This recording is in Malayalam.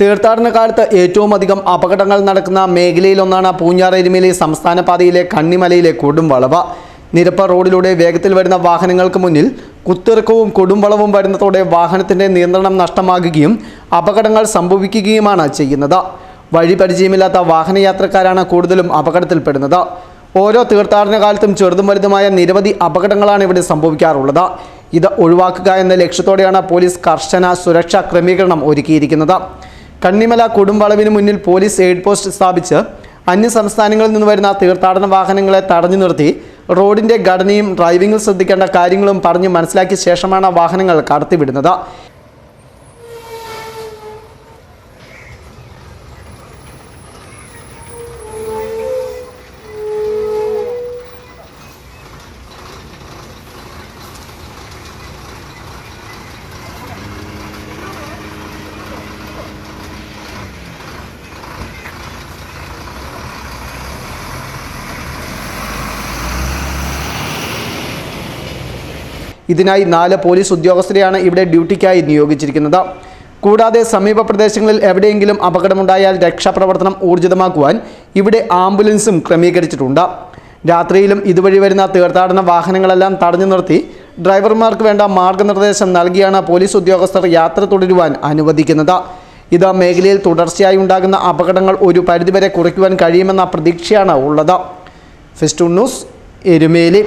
തീർത്ഥാടന കാലത്ത് ഏറ്റവും അധികം അപകടങ്ങൾ നടക്കുന്ന മേഖലയിലൊന്നാണ് പൂഞ്ഞാർ എരുമേലി സംസ്ഥാന പാതയിലെ കണ്ണിമലയിലെ കൊടുംവളവ്. നിരപ്പ റോഡിലൂടെ വേഗത്തിൽ വരുന്ന വാഹനങ്ങൾക്ക് മുന്നിൽ കുത്തിറക്കവും കൊടുംവളവും വരുന്നതോടെ വാഹനത്തിന്റെ നിയന്ത്രണം നഷ്ടമാകുകയും അപകടങ്ങൾ സംഭവിക്കുകയുമാണ് ചെയ്യുന്നത്. വഴി പരിചയമില്ലാത്ത വാഹനയാത്രക്കാരാണ് കൂടുതലും അപകടത്തിൽപ്പെടുന്നത്. ഓരോ തീർത്ഥാടന കാലത്തും ചെറുതും വലുതുമായ നിരവധി അപകടങ്ങളാണ് ഇവിടെ സംഭവിക്കാറുള്ളത്. ഇത് ഒഴിവാക്കുക എന്ന ലക്ഷ്യത്തോടെയാണ് പോലീസ് കർശന സുരക്ഷാ ക്രമീകരണം ഒരുക്കിയിരിക്കുന്നത്. കണ്ണിമല കൊടുംവളവിന് മുന്നിൽ പോലീസ് എയ്ഡ് പോസ്റ്റ് സ്ഥാപിച്ച് അന്യ സംസ്ഥാനങ്ങളിൽ നിന്ന് വരുന്ന തീർത്ഥാടന വാഹനങ്ങളെ തടഞ്ഞു നിർത്തി. റോഡിന്റെ ഘടനയും ഡ്രൈവിംഗിൽ ശ്രദ്ധിക്കേണ്ട കാര്യങ്ങളും പറഞ്ഞ് മനസ്സിലാക്കിയ ശേഷമാണ് വാഹനങ്ങൾ കടത്തിവിടുന്നത്. ഇതിനായി നാല് പോലീസ് ഉദ്യോഗസ്ഥരെയാണ് ഇവിടെ ഡ്യൂട്ടിക്കായി നിയോഗിച്ചിരിക്കുന്നത്. കൂടാതെ സമീപ പ്രദേശങ്ങളിൽ എവിടെയെങ്കിലും അപകടമുണ്ടായാൽ രക്ഷാപ്രവർത്തനം ഊർജിതമാക്കുവാൻ ഇവിടെ ആംബുലൻസും ക്രമീകരിച്ചിട്ടുണ്ട്. രാത്രിയിലും ഇതുവഴി വരുന്ന തീർത്ഥാടന വാഹനങ്ങളെല്ലാം തടഞ്ഞു നിർത്തി ഡ്രൈവർമാർക്ക് വേണ്ട മാർഗനിർദ്ദേശം നൽകിയാണ് പോലീസ് ഉദ്യോഗസ്ഥർ യാത്ര തുടരുവാൻ അനുവദിക്കുന്നത്. ഇത് മേഖലയിൽ തുടർച്ചയായി ഉണ്ടാകുന്ന അപകടങ്ങൾ ഒരു പരിധിവരെ കുറയ്ക്കുവാൻ കഴിയുമെന്ന പ്രതീക്ഷയാണ് ഉള്ളത്. Festoon news Erumeli.